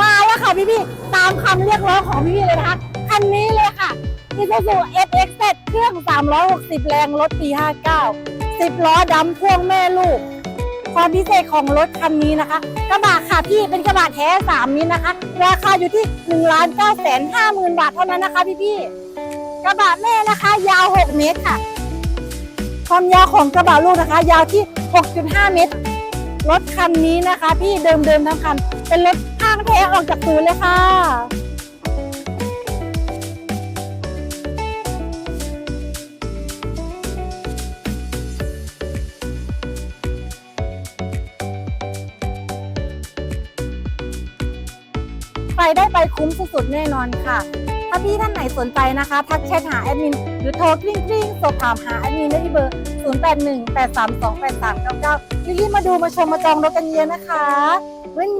มาแล้วค่ะพี่พี่ๆตามคำเรียกร้องของพี่พี่ๆเลยนะคะคันนี้เลยค่ะ Isuzu SXZ เครื่อง 360 แรงรถปี 59 10 ล้อดำพ่วงแม่ลูก ความพิเศษของรถคันนี้นะคะ กระบะค่ะพี่เป็นกระบะแท้3มิลนะคะ ราคาอยู่ที่ 1 9 5 0 0 0 0 บาทเท่านั้นนะคะพี่พี่ๆกระบะแม่นะคะ ยาว 6 เมตรค่ะ ความยาวของกระบะลูกนะคะ ยาวที่ 6.5 เมตรรถคันนี้นะคะ พี่เดิมๆทั้งคัน เป็นรถางแท้ออกจากศูนย์เลยค่ะไปได้ไปคุ้มสุดๆแน่นอนค่ะ ถ้าพี่ท่านไหนสนใจนะคะ ทักแชทหาแอดมิน หรือโทรกลิ้งกลิ้งๆสอบถามหาแอดมินได้ที่เบอร์ 081 832 8399รีบมาดูมาชมมาจองรถกันเยอะนะคะวินวินวินวิน